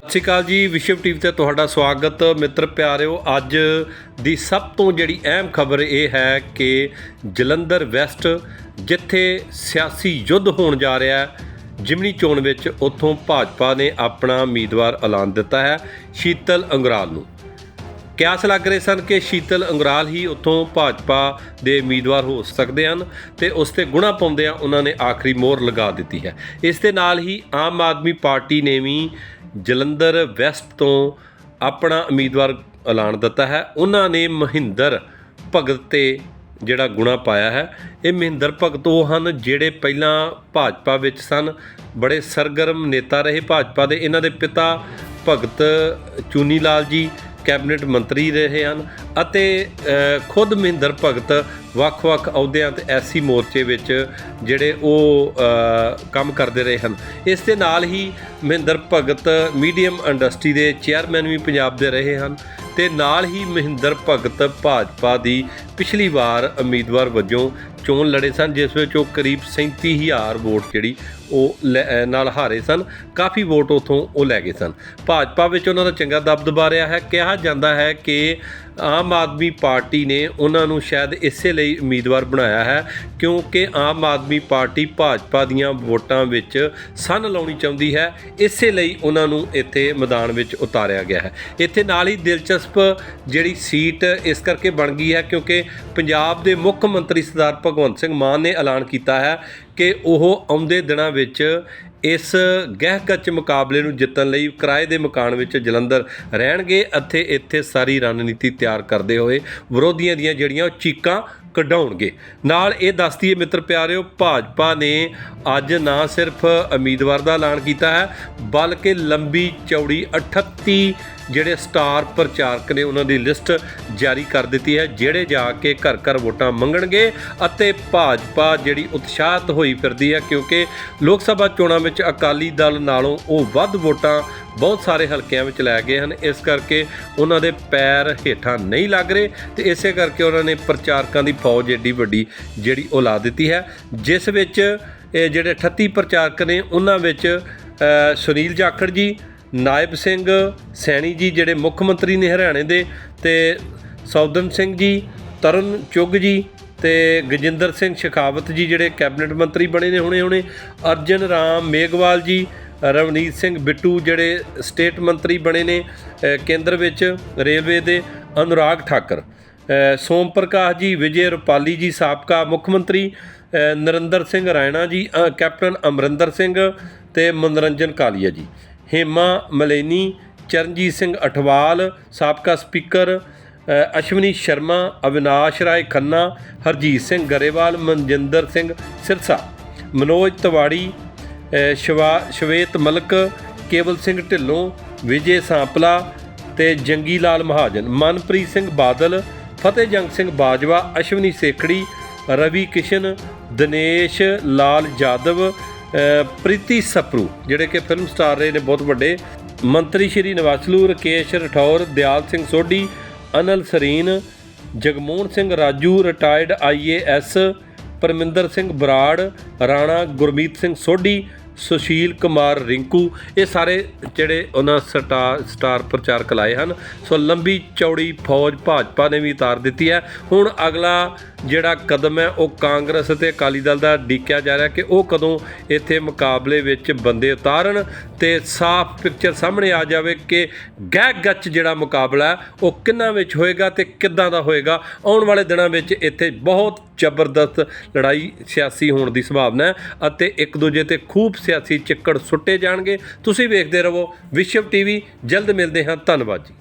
ਸਤਿ ਸ਼੍ਰੀ ਅਕਾਲ ਜੀ, ਵਿਸ਼ਵ ਟੀਵੀ ਤੇ ਤੁਹਾਡਾ ਸਵਾਗਤ। ਮਿੱਤਰ ਪਿਆਰਿਓ, ਅੱਜ ਦੀ ਸਭ ਤੋਂ ਜਿਹੜੀ ਅਹਿਮ ਖਬਰ ਇਹ ਹੈ ਕਿ ਜਲੰਧਰ ਵੈਸਟ, ਜਿੱਥੇ ਸਿਆਸੀ ਯੁੱਧ ਹੋਣ ਜਾ ਰਿਹਾ ਹੈ, ਜਿਮਨੀ ਚੋਣ ਵਿੱਚ ਉੱਥੋਂ ਭਾਜਪਾ ਨੇ ਆਪਣਾ ਉਮੀਦਵਾਰ ਐਲਾਨ ਦਿੱਤਾ ਹੈ, ਸ਼ੀਤਲ ਅੰਗਰਾਲ ਨੂੰ। ਕਿਆਸ ਲੱਗ ਰਹੇ ਸਨ ਕਿ ਸ਼ੀਤਲ ਅੰਗਰਾਲ ਹੀ ਉੱਥੋਂ ਭਾਜਪਾ ਦੇ ਉਮੀਦਵਾਰ ਹੋ ਸਕਦੇ ਹਨ ਤੇ ਉਸ ਤੇ ਗੁਣਾ ਪਾਉਂਦਿਆਂ ਉਹਨਾਂ ਨੇ ਆਖਰੀ ਮੋਹਰ ਲਗਾ ਦਿੱਤੀ ਹੈ। ਇਸ ਦੇ ਨਾਲ ਹੀ ਆਮ ਆਦਮੀ ਪਾਰਟੀ ਨੇ ਵੀ ਜਲੰਧਰ ਵੈਸਟ ਤੋਂ ਆਪਣਾ ਉਮੀਦਵਾਰ ਐਲਾਨ ਦਿੱਤਾ ਹੈ। ਉਹਨਾਂ ਨੇ ਮਹਿੰਦਰ ਭਗਤ ਤੇ ਜਿਹੜਾ ਗੁਣਾ ਪਾਇਆ ਹੈ। ਇਹ ਮਹਿੰਦਰ ਭਗਤ ਉਹ ਹਨ ਜਿਹੜੇ ਪਹਿਲਾਂ ਭਾਜਪਾ ਵਿੱਚ ਸਨ। ਬੜੇ ਸਰਗਰਮ ਨੇਤਾ ਰਹੇ ਭਾਜਪਾ ਦੇ। ਇਹਨਾਂ ਦੇ ਪਿਤਾ ਭਗਤ ਚੂਨੀ ਲਾਲ ਜੀ ਕੈਬਨਿਟ ਮੰਤਰੀ ਰਹੇ ਹਨ ਅਤੇ ਖੁਦ ਮਹਿੰਦਰ ਭਗਤ ਵੱਖ-ਵੱਖ ਅਹੁਦਿਆਂ ਤੇ ਐਸੀ ਮੋਰਚੇ ਵਿੱਚ ਜਿਹੜੇ ਉਹ ਕੰਮ ਕਰਦੇ ਰਹੇ ਹਨ। ਇਸ ਦੇ ਨਾਲ ਹੀ ਮਹਿੰਦਰ ਭਗਤ ਮੀਡੀਅਮ ਇੰਡਸਟਰੀ ਦੇ ਚੇਅਰਮੈਨ ਵੀ ਪੰਜਾਬ ਦੇ ਰਹੇ ਹਨ ਤੇ ਨਾਲ ਹੀ ਮਹਿੰਦਰ ਭਗਤ ਭਾਜਪਾ ਦੀ ਪਿਛਲੀ ਵਾਰ ਉਮੀਦਵਾਰ ਵਜੋਂ ਚੋਣ ਲੜੇ ਸਨ, ਜਿਸ ਵਿੱਚ ਉਹ ਕਰੀਬ 37000 ਵੋਟ ਜਿਹੜੀ ਉਹ ਲੈ- ਨਾਲ ਹਾਰੇ ਸਨ। ਕਾਫੀ ਵੋਟ ਉਥੋਂ ਉਹ ਲੈ ਗਏ ਸਨ। ਭਾਜਪਾ ਵਿੱਚ ਉਹਨਾਂ ਦਾ ਚੰਗਾ ਦਬਦਬਾ ਰਿਹਾ ਹੈ। ਕਿਹਾ ਜਾਂਦਾ ਹੈ ਕਿ ਆਮ ਆਦਮੀ ਪਾਰਟੀ ਨੇ ਉਹਨਾਂ ਨੂੰ ਸ਼ਾਇਦ ਇਸੇ ਲਈ ਉਮੀਦਵਾਰ ਬਣਾਇਆ ਹੈ, ਕਿਉਂਕਿ ਆਮ ਆਦਮੀ ਪਾਰਟੀ ਭਾਜਪਾ ਦੀਆਂ ਵੋਟਾਂ ਵਿੱਚ ਸੰਨ ਲਾਉਣੀ ਚਾਹੁੰਦੀ ਹੈ। ਇਸੇ ਲਈ ਉਹਨਾਂ ਨੂੰ ਇੱਥੇ ਮੈਦਾਨ ਵਿੱਚ ਉਤਾਰਿਆ ਗਿਆ ਹੈ। ਇੱਥੇ ਨਾਲ ਹੀ ਦਿਲਚਸਪ ਜਿਹੜੀ ਸੀਟ ਇਸ ਕਰਕੇ ਬਣ ਗਈ ਹੈ, ਕਿਉਂਕਿ ਪੰਜਾਬ ਦੇ ਮੁੱਖ ਮੰਤਰੀ ਸਰਦਾਰ ਭਗਵੰਤ ਸਿੰਘ ਮਾਨ ਨੇ ਐਲਾਨ ਕੀਤਾ ਹੈ ਕਿ ਉਹ ਆਉਂਦੇ ਦਿਨਾਂ ਵਿੱਚ ਇਸ ਗਹਿਕੱਚ ਮੁਕਾਬਲੇ ਨੂੰ ਜਿੱਤਣ ਲਈ ਕਿਰਾਏ ਦੇ ਮਕਾਨ ਵਿੱਚ ਜਲੰਧਰ ਰਹਿਣਗੇ ਅਤੇ ਇੱਥੇ ਸਾਰੀ ਰਣਨੀਤੀ ਤਿਆਰ ਕਰਦੇ ਹੋਏ ਵਿਰੋਧੀਆਂ ਦੀਆਂ ਜਿਹੜੀਆਂ ਉਹ ਚੀਕਾਂ ਕਢਾਉਣਗੇ। ਨਾਲ ਇਹ ਦੱਸਦੀਏ ਮਿੱਤਰ ਪਿਆਰਿਓ, ਭਾਜਪਾ ਨੇ ਅੱਜ ਨਾ ਸਿਰਫ ਉਮੀਦਵਾਰ ਦਾ ਐਲਾਨ ਕੀਤਾ ਹੈ, ਬਲਕਿ ਲੰਬੀ ਚੌੜੀ 38 ਜਿਹੜੇ ਸਟਾਰ ਪ੍ਰਚਾਰਕ ਨੇ ਉਹਨਾਂ ਦੀ ਲਿਸਟ ਜਾਰੀ ਕਰ ਦਿੱਤੀ ਹੈ, ਜਿਹੜੇ ਜਾ ਕੇ ਘਰ ਘਰ ਵੋਟਾਂ ਮੰਗਣਗੇ ਅਤੇ ਭਾਜਪਾ ਜਿਹੜੀ ਉਤਸ਼ਾਹਤ ਹੋਈ ਫਿਰਦੀ ਹੈ, ਕਿਉਂਕਿ ਲੋਕ ਸਭਾ ਚੋਣਾਂ ਵਿੱਚ ਅਕਾਲੀ ਦਲ ਨਾਲੋਂ ਉਹ ਵੱਧ ਵੋਟਾਂ ਬਹੁਤ ਸਾਰੇ ਹਲਕਿਆਂ ਵਿੱਚ ਲੈ ਗਏ ਹਨ। ਇਸ ਕਰਕੇ ਉਹਨਾਂ ਦੇ ਪੈਰ ਹੇਠਾਂ ਨਹੀਂ ਲੱਗ ਰਹੇ ਤੇ ਇਸੇ ਕਰਕੇ ਉਹਨਾਂ ਨੇ ਪ੍ਰਚਾਰਕਾਂ ਦੀ ਫੌਜ ਏਡੀ ਵੱਡੀ ਜਿਹੜੀ ਉਹ ਲਾ ਦਿੱਤੀ ਹੈ, ਜਿਸ ਵਿੱਚ ਇਹ ਜਿਹੜੇ 38 ਪ੍ਰਚਾਰਕ ਨੇ, ਉਹਨਾਂ ਵਿੱਚ ਸੁਨੀਲ ਜਾਖੜ ਜੀ, ਨਾਇਬ ਸਿੰਘ ਸੈਣੀ ਜੀ, ਜਿਹੜੇ ਮੁੱਖ ਮੰਤਰੀ ਨੇ ਹਰਿਆਣੇ ਦੇ, ਤੇ ਸੌਦਨ ਸਿੰਘ ਜੀ ਤਰਨ ਚੁੱਗ ਜੀ ਤੇ ਗਜਿੰਦਰ ਸਿੰਘ ਸ਼ੇਖਾਵਤ ਜੀ ਜਿਹੜੇ ਕੈਬਨਿਟ ਮੰਤਰੀ ਬਣੇ ਨੇ ਹੁਣੇ ਹੁਣੇ। ਅਰਜਨ ਰਾਮ ਮੇਘਵਾਲ ਜੀ, ਰਵਨੀਤ ਸਿੰਘ ਬਿੱਟੂ ਜਿਹੜੇ ਸਟੇਟ ਮੰਤਰੀ ਬਣੇ ਨੇ ਕੇਂਦਰ ਵਿੱਚ ਰੇਲਵੇ ਦੇ ਅਨੁਰਾਗ ਠਾਕਰ। ਸੋਮ ਪ੍ਰਕਾਸ਼ ਜੀ, ਵਿਜੇ ਰੁਪਾਲੀ ਜੀ, ਸਾਬਕਾ ਮੁੱਖ ਮੰਤਰੀ ਨਰਿੰਦਰ ਸਿੰਘ ਰਾਇਣਾ ਜੀ ਕੈਪਟਨ ਅਮਰਿੰਦਰ ਸਿੰਘ ਤੇ ਮਨੋਰੰਜਨ ਕਾਲੀਆ ਜੀ। ਹੇਮਾ ਮਲੇਨੀ, ਚਰਨਜੀਤ ਸਿੰਘ ਅਠਵਾਲ, ਸਾਬਕਾ ਸਪੀਕਰ ਅਸ਼ਵਨੀ ਸ਼ਰਮਾ ਅਵਿਨਾਸ਼ ਰਾਏ ਖੰਨਾ ਹਰਜੀਤ ਸਿੰਘ ਗਰੇਵਾਲ ਮਨਜਿੰਦਰ ਸਿੰਘ ਸਿਰਸਾ ਮਨੋਜ ਤਿਵਾੜੀ ਅ, ਸ਼ਵੇਤ ਮਲਕ ਕੇਵਲ ਸਿੰਘ ਢਿੱਲੋਂ ਵਿਜੇ ਸਾਂਪਲਾ ਤੇ ਜੰਗੀ ਲਾਲ ਮਹਾਜਨ ਮਨਪ੍ਰੀਤ ਸਿੰਘ ਬਾਦਲ ਫਤਿਹਜੰਗ ਸਿੰਘ ਬਾਜਵਾ ਅਸ਼ਵਨੀ ਸੇਖੜੀ ਰਵੀ ਕਿਸ਼ਨ ਦਿਨੇਸ਼ ਲਾਲ ਜਾਦਵ ਪ੍ਰੀਤੀ ਸਪਰੂ ਜਿਹੜੇ ਕਿ ਫਿਲਮ ਸਟਾਰ ਰਹੇ ਨੇ ਬਹੁਤ ਵੱਡੇ ਮੰਤਰੀ ਸ਼੍ਰੀ ਨਿਵਾਸਲੂ ਰਕੇਸ਼ ਰਠੌਰ ਦਿਆਲ ਸਿੰਘ ਸੋਢੀ ਅਨਲ ਸਰੀਨ ਜਗਮੋਹਨ ਸਿੰਘ ਰਾਜੂ ਰਿਟਾਇਰਡ ਆਈਏਐਸ ਪਰਮਿੰਦਰ ਸਿੰਘ ਬਰਾੜ ਰਾਣਾ ਗੁਰਮੀਤ ਸਿੰਘ ਸੋਢੀ ਸੁਸ਼ੀਲ ਕੁਮਾਰ ਰਿੰਕੂ, ਇਹ ਸਾਰੇ ਜਿਹੜੇ ਉਹਨਾਂ ਸਟਾਰ ਸਟਾਰ ਪ੍ਰਚਾਰਕ ਲਾਏ ਹਨ। ਸੋ ਲੰਬੀ ਚੌੜੀ ਫੌਜ ਭਾਜਪਾ ਨੇ ਵੀ ਉਤਾਰ ਦਿੱਤੀ ਹੈ। ਹੁਣ ਅਗਲਾ ਜਿਹੜਾ ਕਦਮ ਹੈ, ਉਹ ਕਾਂਗਰਸ ਅਤੇ ਅਕਾਲੀ ਦਲ ਦਾ ਡੀਕਿਆ ਜਾ ਰਿਹਾ ਕਿ ਉਹ ਕਦੋਂ ਇੱਥੇ ਮੁਕਾਬਲੇ ਵਿੱਚ ਬੰਦੇ ਉਤਾਰਨ ਤੇ ਸਾਫ਼ ਪਿਕਚਰ ਸਾਹਮਣੇ ਆ ਜਾਵੇ ਕਿ ਗਹਿ ਗੱਚ ਜਿਹੜਾ ਮੁਕਾਬਲਾ ਉਹ ਕਿੰਨਾ ਵਿੱਚ ਹੋਏਗਾ ਤੇ ਕਿੱਦਾਂ ਦਾ ਹੋਏਗਾ। ਆਉਣ ਵਾਲੇ ਦਿਨਾਂ ਵਿੱਚ ਇੱਥੇ ਬਹੁਤ ਜ਼ਬਰਦਸਤ ਲੜਾਈ ਸਿਆਸੀ ਹੋਣ ਦੀ ਸੰਭਾਵਨਾ ਹੈ ਅਤੇ ਇੱਕ ਦੂਜੇ ਤੇ ਖੂਬ ਸਿਆਸੀ ਚਿੱਕੜ ਸੁੱਟੇ ਜਾਣਗੇ। ਤੁਸੀਂ ਵੇਖਦੇ ਰਹੋ ਵਿਸ਼ਵ ਟੀਵੀ। ਜਲਦ ਮਿਲਦੇ ਹਾਂ। ਧੰਨਵਾਦ ਜੀ।